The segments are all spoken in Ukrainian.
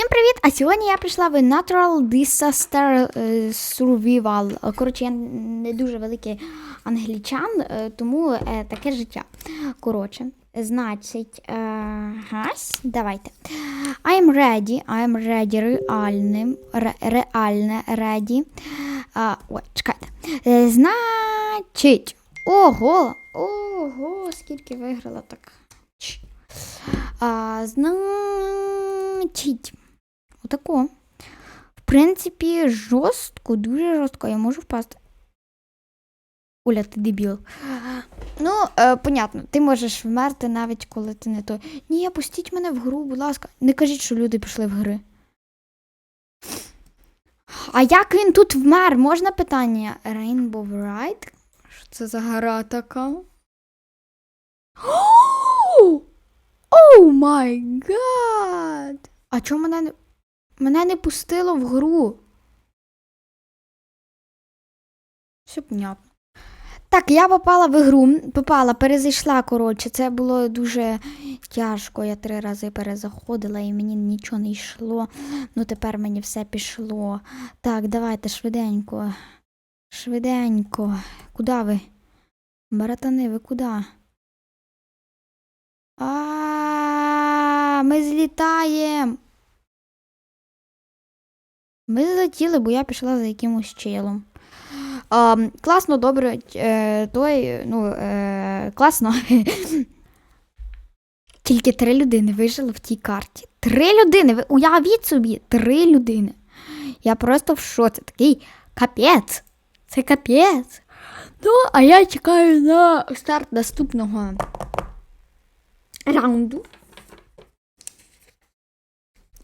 Всім привіт! А сьогодні я прийшла в Natural Disaster е, Survival. Коротше, я не дуже великий англічан, е, тому е, таке життя. Коротше, значить, е, гась, давайте. I'm ready, I'm ready, реальним, ре, реальне ready. А, ой, чекайте. Е, значить, ого, ого, скільки виграла так. А, значить, отако. В принципі, жорстко, дуже жорстко. Я можу впасти. Оля, ти дебіл. Ну, е, понятно, ти можеш вмерти навіть коли ти не той. Ні, пустіть мене в гру, будь ласка. Не кажіть, що люди пішли в гри. А як він тут вмер? Можна питання? Rainbow Ride? Що це за гра така? Оу! Май гад! А чому мене не. Мене не пустило в гру? Все понятно. Так, я попала в ігру, попала, перезайшла, коротше. Це було дуже тяжко. Я три рази перезаходила і мені нічого не йшло. Ну тепер мені все пішло. Так, давайте швиденько. Швиденько. Куди ви? Братани, ви куди? А, ми злітаємо. Ми залетіли, бо я пішла за якимось челом. А, класно, добре, е, той, ну, е, класно. Тільки три людини вижили в тій карті. Три людини! Ви уявіть собі, три людини. Я просто в шоці. Такий капець. Це капець. Ну, а я чекаю на старт наступного раунду.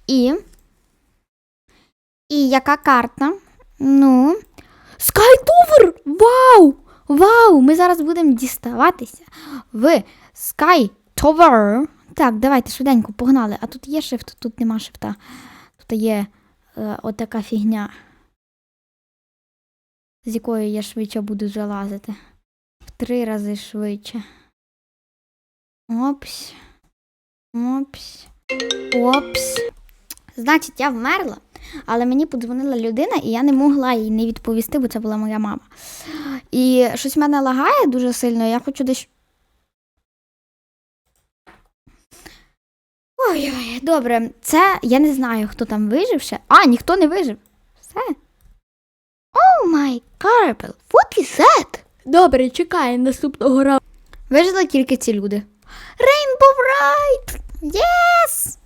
І. І яка карта? Ну. Скайтовер! Вау! Вау! Ми зараз будемо діставатися в Sky Так, давайте швиденько погнали. А тут є шифт, тут нема шифта. Тут є е, отака фігня, з якою я швидше буду залазити. В три рази швидше. Опс. Опс. Опс. Значить, я вмерла, але мені подзвонила людина, і я не могла їй не відповісти, бо це була моя мама. І щось в мене лагає дуже сильно, я хочу десь. Ой-ой, добре, це я не знаю, хто там вижив ще. А, ніхто не вижив. Все. О май карпел, what is that? Добре, чекай наступного разу. Вижили тільки ці люди. Rainbow Ride! Yes!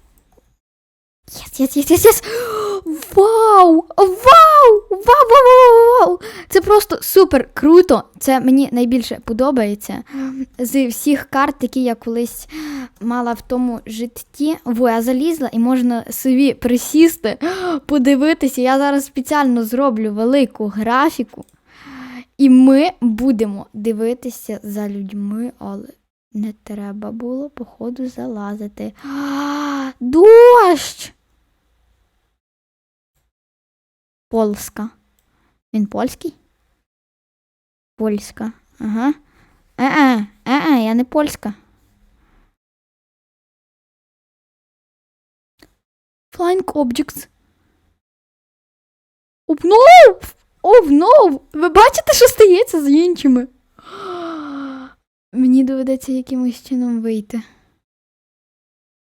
Єс, єс, єс, єс! Вау! Вау, вау, вау, вау! Це просто супер круто. Це мені найбільше подобається. З всіх карт, які я колись мала в тому житті. Во, я залізла і можна собі присісти, подивитися. Я зараз спеціально зроблю велику графіку. І ми будемо дивитися за людьми, але не треба було, походу, залазити. А, Дощ! Полска. Він польський? Польська. Ага. Е-е, е-е, я не польська. Flying objects. No! Oh! Ви бачите, що стається з іншими? Мені доведеться якимось чином вийти.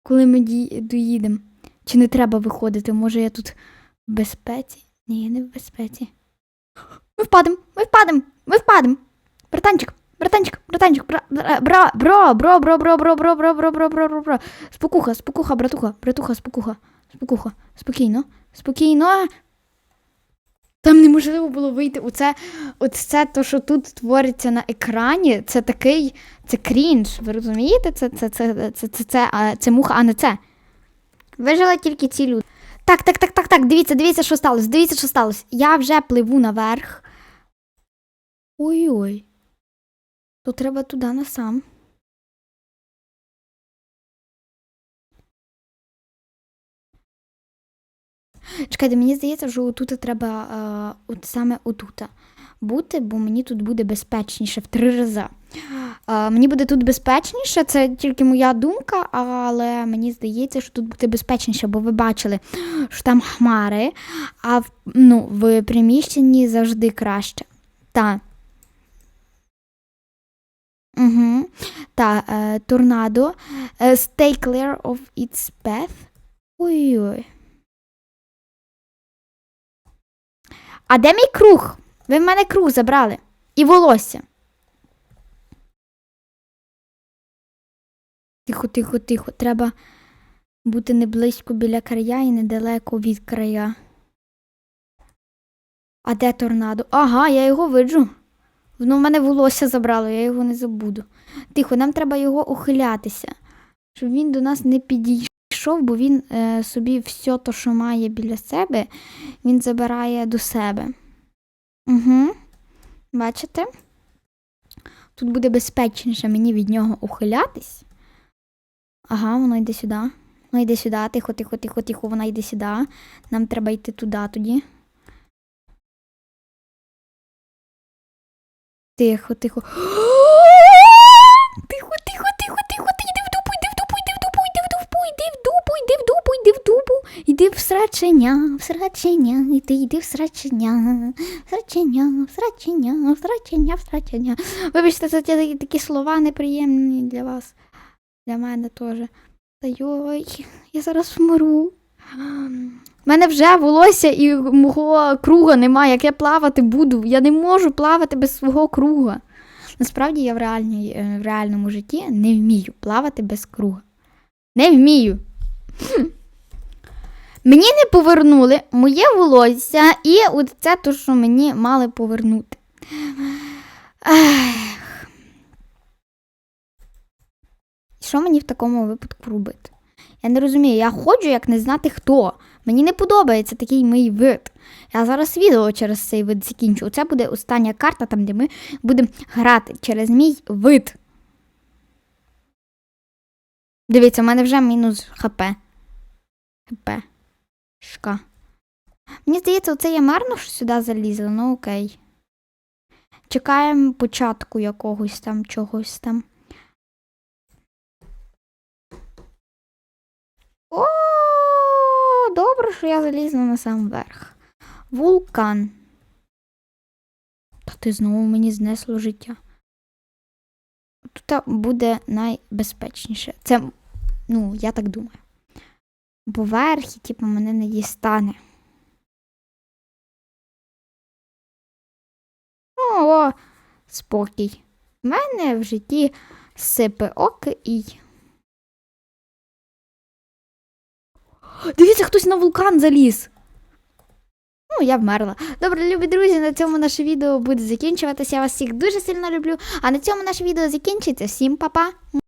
Коли ми доїдемо. Чи не треба виходити? Може я тут в безпеці? Ні, не в безпеці. Ми впадемо, ми впадемо, ми впадемо. Братанчик, братанчик, братанчик, бра, бра, бро, бро, бро, бро, бро, бро, бро, бро, бро, бро, бро. Спокуха, спокуха, братуха, братуха, спокуха, спокуха, спокійно, спокійно. Там неможливо було вийти. Оце, оце то, що тут твориться на екрані, це такий, це крінж. Ви розумієте? Це, це, це, це, це, це, це, а, це муха, а не це. Вижила тільки ці люди. Так, так, так, так, так. Дивіться, дивіться, що сталося. Дивіться, що сталося. Я вже пливу наверх. Ой-ой. То треба туди насам. Чекайте, мені здається, що отут треба е, от саме отут бути, бо мені тут буде безпечніше в три рази. Мені буде тут безпечніше, це тільки моя думка, але мені здається, що тут буде безпечніше, бо ви бачили, що там хмари, а в, ну, в приміщенні завжди краще. Так. Угу. Та, е, торнадо. Е, stay clear of its path. Ой-ой. А де мій круг? Ви в мене круг забрали. І волосся. Тихо, тихо, тихо. Треба бути не близько біля края і недалеко від края. А де торнадо? Ага, я його виджу. Воно в мене волосся забрало, я його не забуду. Тихо, нам треба його ухилятися, щоб він до нас не підійшов, бо він е, собі все то, що має біля себе, він забирає до себе. Угу. Бачите? Тут буде безпечніше мені від нього ухилятись. Ага, воно йде сюди. Воно йде сюди. Тихо, тихо, тихо, тихо, вона йде сюди. Нам треба йти туди тоді. Тихо, тихо. Тихо, тихо, тихо, тихо. Ти йди в дупу, йди в дупу, йди в дупу, йди в дупу, йди в дупу, йди в дупу, йди в дупу. Йди в срачення, в срачення, ти йди в срачення, в срачення, в срачення, в срачення, в срачення. Вибачте, це такі слова неприємні для вас. Для мене теж. Та йой, я зараз вмру. У мене вже волосся і мого круга немає. Як я плавати буду? Я не можу плавати без свого круга. Насправді я в, реальній, е, в реальному житті не вмію плавати без круга. Не вмію. Хм. Мені не повернули моє волосся і це те, що мені мали повернути. Ех. Що мені в такому випадку робити? Я не розумію, я ходжу, як не знати хто. Мені не подобається такий мій вид. Я зараз відео через цей вид закінчу. Це буде остання карта, там, де ми будемо грати через мій вид. Дивіться, в мене вже мінус ХП. ХП. Шка. Мені здається, оце я марно що сюди залізла, ну окей. Чекаємо початку якогось там, чогось там. О, добре, що я залізла на сам верх. Вулкан. Та ти знову мені знесло життя. Тут буде найбезпечніше. Це, ну, я так думаю. Бо верхи, типу, мене не дістане. О, спокій. У мене в житті сипе оки і. Дивіться, хтось на вулкан заліз. Ну, я вмерла. Добре, любі друзі, на цьому наше відео буде закінчуватися. Я вас всіх дуже сильно люблю. А на цьому наше відео закінчиться. Всім па-па!